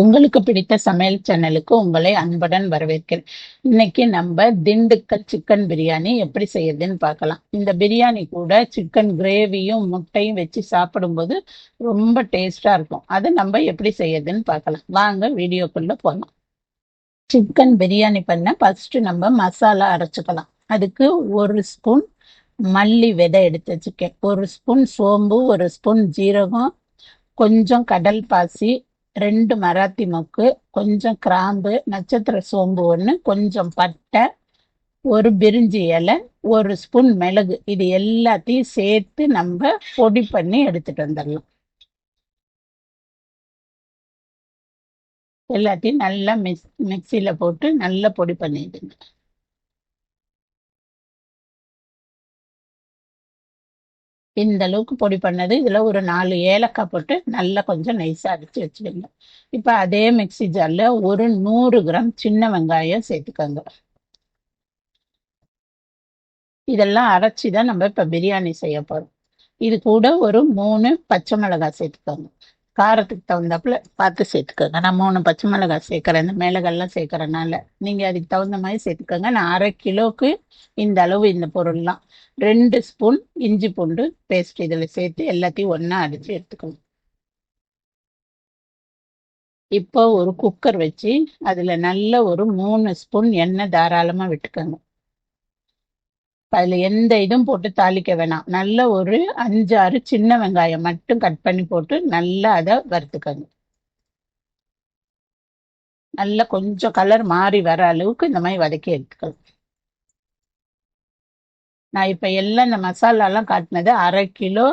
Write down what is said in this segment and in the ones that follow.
உங்களுக்கு பிடித்த சமையல் சேனலுக்கு உங்களை அன்புடன் வரவேற்கிறேன். இன்னைக்கு நம்ம திண்டுக்கல் சிக்கன் பிரியாணி எப்படி செய்யறதுன்னு பார்க்கலாம். இந்த பிரியாணி கூட சிக்கன் கிரேவியும் முட்டையும் வச்சு சாப்பிடும்போது ரொம்ப டேஸ்டா இருக்கும். அதை நம்ம எப்படி செய்யறதுன்னு பார்க்கலாம். வாங்க வீடியோக்குள்ள போகலாம் சிக்கன் பிரியாணி பண்ண ஃபர்ஸ்ட் நம்ம மசாலா அரைச்சிக்கலாம். அதுக்கு ஒரு ஸ்பூன் மல்லி விதை எடுத்து வச்சுக்கேன் ஒரு ஸ்பூன் சோம்பு ஒரு ஸ்பூன் ஜீரகம் கொஞ்சம் கடல் பாசி ரெண்டு மராத்தி மொக்கு கொஞ்சம் கிராம்பு நட்சத்திர சோம்பு ஒன்று கொஞ்சம் பட்டை ஒரு பிரிஞ்சி இலை ஒரு ஸ்பூன் மிளகு. இது எல்லாத்தையும் சேர்த்து நம்ம பொடி பண்ணி எடுத்துட்டு வந்துடலாம். எல்லாத்தையும் நல்லா மிக்ஸ் மிக்சியில் போட்டு நல்லா பொடி பண்ணிடுங்க. இந்த அளவுக்கு பொடி பண்ணது. இதில் ஒரு நாலு ஏலக்காய் போட்டு நல்லா கொஞ்சம் நைஸாக அடித்து வச்சுக்கோங்க இப்போ அதே மிக்சி ஜாரில் ஒரு நூறு கிராம் சின்ன வெங்காயம் சேர்த்துக்கோங்க. இதெல்லாம் அரைச்சி தான் நம்ம இப்போ பிரியாணி செய்ய போகிறோம் இது கூட ஒரு மூணு பச்சை மிளகாய் சேர்த்துக்கோங்க. காரத்துக்கு தகுந்தாப்புல பார்த்து சேர்த்துக்கோங்க நான் மூணு பச்சை மிளகாய் சேர்க்குறேன் இந்த மிளகெல்லாம் சேர்க்குறனால நீங்கள் அதுக்கு தகுந்த மாதிரி சேர்த்துக்கோங்க நான் அரை கிலோவுக்கு இந்த அளவு இந்த பொருள்லாம். ரெண்டு ஸ்பூன் இஞ்சி பூண்டு பேஸ்ட் இதில் சேர்த்து எல்லாத்தையும் ஒன்றா அடித்து எடுத்துக்கணும் இப்போ ஒரு குக்கர் வச்சு அதில் நல்ல ஒரு மூணு ஸ்பூன் எண்ணெய் தாராளமாக விட்டுக்கோங்க. அதில் எந்த இதுவும் போட்டு தாளிக்க வேணாம். நல்ல ஒரு அஞ்சாறு சின்ன வெங்காயம் மட்டும் கட் பண்ணி போட்டு நல்லா அதை வறுத்துக்கங்க. நல்லா கொஞ்சம் கலர் மாறி வர அளவுக்கு இந்த மாதிரி வதக்கி எடுத்துக்கலாம் நான் இப்போ எல்லாம் இந்த மசாலாலாம் காட்டினது அரை கிலோ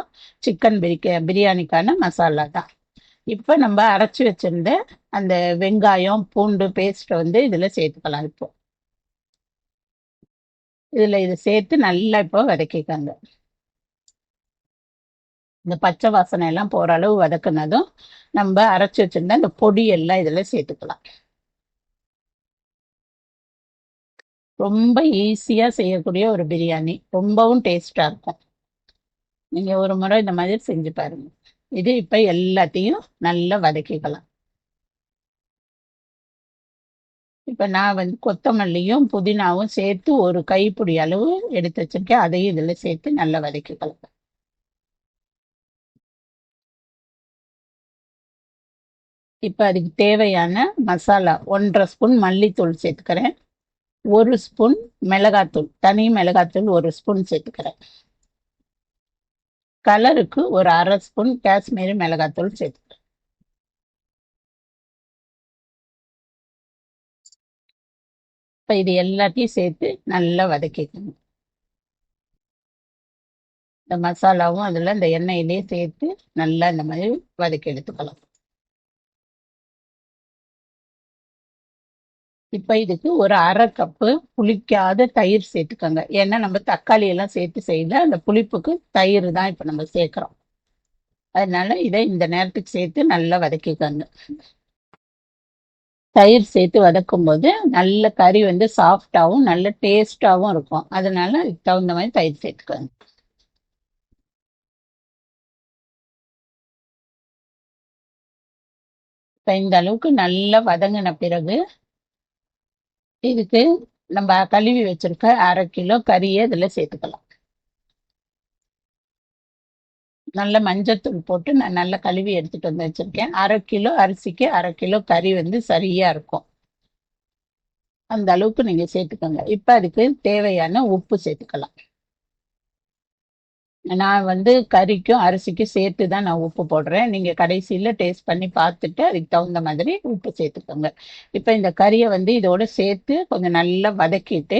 சிக்கன் பிரிக்க பிரியாணிக்கான மசாலா தான். இப்போ நம்ம அரைச்சி வச்சிருந்த அந்த வெங்காயம் பூண்டு பேஸ்ட்டை வந்து இதில் சேர்த்துக்கலாம் இப்போ. இதில் இது சேர்த்து நல்லா இப்போ வதக்கிக்காங்க. இந்த பச்சை வாசனை எல்லாம் போகிற அளவு வதக்குனதும் நம்ம அரைச்சி வச்சிருந்த இந்த பொடி எல்லாம் இதில் சேர்த்துக்கலாம். ரொம்ப ஈஸியாக செய்யக்கூடிய ஒரு பிரியாணி. ரொம்பவும் டேஸ்டாக இருக்கும். நீங்கள் ஒரு முறை இந்த மாதிரி செஞ்சு பாருங்க. இது இப்போ எல்லாத்தையும் நல்லா வதக்கிக்கலாம். இப்போ நான் வந்து கொத்தமல்லியும் புதினாவும் சேர்த்து ஒரு கைப்பிடி அளவு எடுத்து வச்சிருக்கேன். அதையும் இதில் சேர்த்து நல்லா வதக்கிக்கலாம் இப்போ அதுக்கு தேவையான மசாலா ஒன்றரை ஸ்பூன் மல்லித்தூள் சேர்த்துக்கிறேன். ஒரு ஸ்பூன் மிளகாத்தூள் தனி மிளகாத்தூள் ஒரு ஸ்பூன் சேர்த்துக்கிறேன். கலருக்கு ஒரு அரை ஸ்பூன் காஷ்மீரி மிளகாத்தூள் சேர்த்துக்கிறேன். இப்போ இது எல்லாத்தையும் சேர்த்து நல்லா வதக்கிக்கணும். இந்த மசாலாவும் அதில் இந்த எண்ணெயிலேயே சேர்த்து நல்லா இந்த மாதிரி வதக்கி எடுத்துக்கலாம். இப்போ இதுக்கு ஒரு அரை கப்பு புளிக்காத தயிர் சேர்த்துக்கோங்க. ஏன்னா நம்ம தக்காளி எல்லாம் சேர்த்து செய்யல அந்த புளிப்புக்கு தயிர் தான் இப்போ நம்ம சேர்க்குறோம். அதனால இதை இந்த நேரத்துக்கு சேர்த்து நல்லா வதக்கிக்கோங்க. தயிர் சேர்த்து வதக்கும் போது நல்ல கறி வந்து சாஃப்டாகவும் நல்ல டேஸ்டாகவும் இருக்கும். அதனால அதுக்கு தகுந்த மாதிரி தயிர் சேர்த்துக்கோங்க. இப்போ இந்த அளவுக்கு நல்லா வதங்கின பிறகு இதுக்கு நம்ம கழுவி வச்சிருக்க அரை கிலோ கறியை இதில் சேர்த்துக்கலாம். நல்ல மஞ்சத்தூள் போட்டு நான் நல்லா கழுவி எடுத்துட்டு வந்து வச்சிருக்கேன். அரை கிலோ அரிசிக்கு அரை கிலோ கறி வந்து சரியா இருக்கும். அந்த அளவுக்கு நீங்க சேர்த்துக்கோங்க. இப்போ அதுக்கு தேவையான உப்பு சேர்த்துக்கலாம். நான் வந்து கறிக்கும் அரிசிக்கும் சேர்த்து தான் நான் உப்பு போடுறேன். நீங்கள் கடைசியில் டேஸ்ட் பண்ணி பார்த்துட்டு அதுக்கு தகுந்த மாதிரி உப்பு சேர்த்துக்கோங்க. இப்போ இந்த கறியை வந்து இதோட சேர்த்து கொஞ்சம் நல்லா வதக்கிட்டு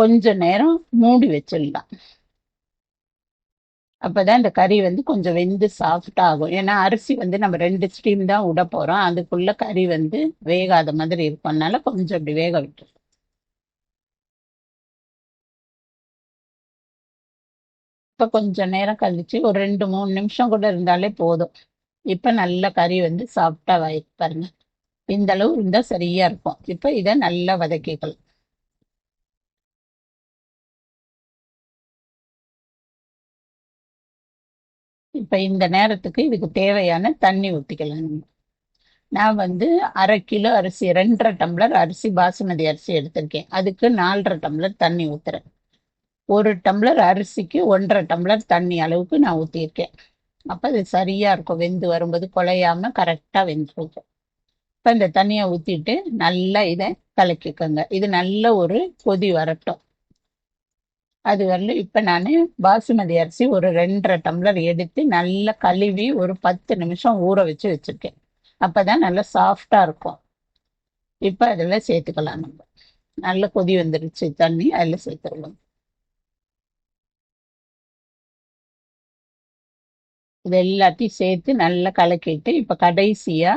கொஞ்ச நேரம் மூடி வச்சிடலாம். அப்பதான் இந்த கறி வந்து கொஞ்சம் வெந்து சாஃப்ட் ஆகும். ஏன்னா அரிசி வந்து நம்ம ரெண்டு ஸ்டீம் தான் விட போகிறோம் அதுக்குள்ள கறி வந்து வேகாத மாதிரி இருக்கும். அதனால கொஞ்சம் அப்படி வேக விட்டுரும் இப்போ கொஞ்சம் நேரம் கழிச்சு ஒரு ரெண்டு மூணு நிமிஷம் கூட இருந்தாலே போதும். இப்போ நல்ல கறி வந்து சாஃப்டா வாய் பாருங்க. இந்த அளவு இருந்தால் சரியா இருக்கும். இப்போ இதை நல்லா வதக்கிக்கலாம். இப்போ இந்த நேரத்துக்கு இதுக்கு தேவையான தண்ணி ஊற்றிக்கலாம் நான் வந்து அரை கிலோ அரிசி ரெண்டரை டம்ளர் அரிசி பாசுமதி அரிசி எடுத்திருக்கேன். அதுக்கு நாலரை டம்ளர் தண்ணி ஊற்றுறேன் ஒரு டம்ளர் அரிசிக்கு ஒன்றரை டம்ளர் தண்ணி அளவுக்கு நான் ஊற்றியிருக்கேன் அப்போ அது சரியாக இருக்கும். வெந்து வரும்போது குலையாமல் கரெக்டாக வெந்துருக்கும் இப்போ இந்த தண்ணியை ஊற்றிட்டு நல்லா இதை கலக்கிக்கோங்க. இது நல்ல ஒரு கொதி வரட்டும். அது வரல இப்போ நான் பாசுமதி அரிசி ஒரு ரெண்டரை டம்ளர் எடுத்து நல்லா கழுவி ஒரு பத்து நிமிஷம் ஊற வச்சு வச்சுருக்கேன். அப்பதான் நல்லா சாஃப்டா இருக்கும். இப்ப அதில் சேர்த்துக்கலாம் நம்ம. நல்ல கொதி வந்துருச்சு தண்ணி அதில் சேர்த்துக்கலாம் இது எல்லாத்தையும் சேர்த்து நல்லா கலக்கிட்டு இப்ப கடைசியா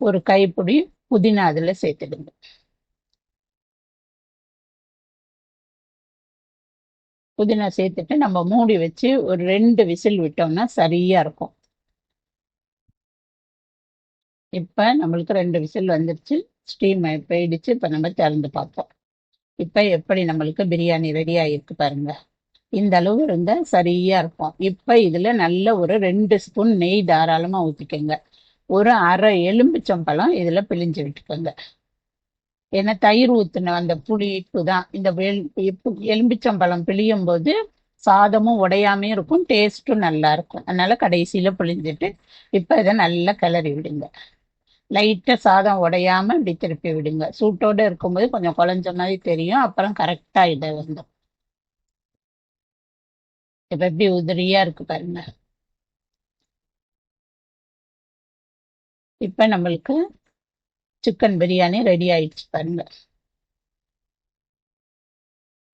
ஒரு கைப்பிடி புதினா அதுல சேர்த்துடுங்க. புதினா சேர்த்துட்டு நம்ம மூடி வச்சு ஒரு ரெண்டு விசில் விட்டோம்னா சரியா இருக்கும். இப்போ நம்மளுக்கு ரெண்டு விசில் வந்துருச்சு. ஸ்டீம் போயிடுச்சு. இப்போ நம்ம திறந்து பார்ப்போம். இப்போ எப்படி நம்மளுக்கு பிரியாணி ரெடி ஆகிருக்கு பாருங்க. இந்த அளவு இருந்தால் சரியா இருக்கும். இப்போ இதில் நல்ல ஒரு ரெண்டு ஸ்பூன் நெய் தாராளமாக ஊற்றிக்கோங்க ஒரு அரை எலும்பிச்சம்பழம் இதில் பிழிஞ்சு விட்டுக்கோங்க. ஏன்னா தயிர் ஊத்துன அந்த புளிப்பு தான் இந்த எலும்பிச்சம்பழம் பிழியும் போது சாதமும் உடையாமே இருக்கும் டேஸ்ட்டும் நல்லா இருக்கும். அதனால கடைசியில பிழிஞ்சிட்டு இப்போ இதை நல்லா கிளறி விடுங்க. லைட்டாக சாதம் உடையாம இப்படி திருப்பி விடுங்க. சூட்டோடு இருக்கும்போது கொஞ்சம் குழஞ்ச மாதிரி தெரியும். அப்புறம் கரெக்டாக இதை வந்து இப்போ எப்படி உதிரியா இருக்கு பாருங்க. இப்போ நம்மளுக்கு சிக்கன் பிரியாணி ரெடி ஆயிடுச்சு பாருங்க.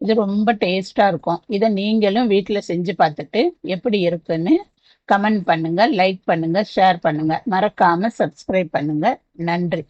இது ரொம்ப டேஸ்டா இருக்கும். இதை நீங்களும் வீட்டில் செஞ்சு பார்த்துட்டு எப்படி இருக்குன்னு கமெண்ட் பண்ணுங்க லைக் பண்ணுங்க ஷேர் பண்ணுங்க. மறக்காம சப்ஸ்கிரைப் பண்ணுங்க. நன்றி.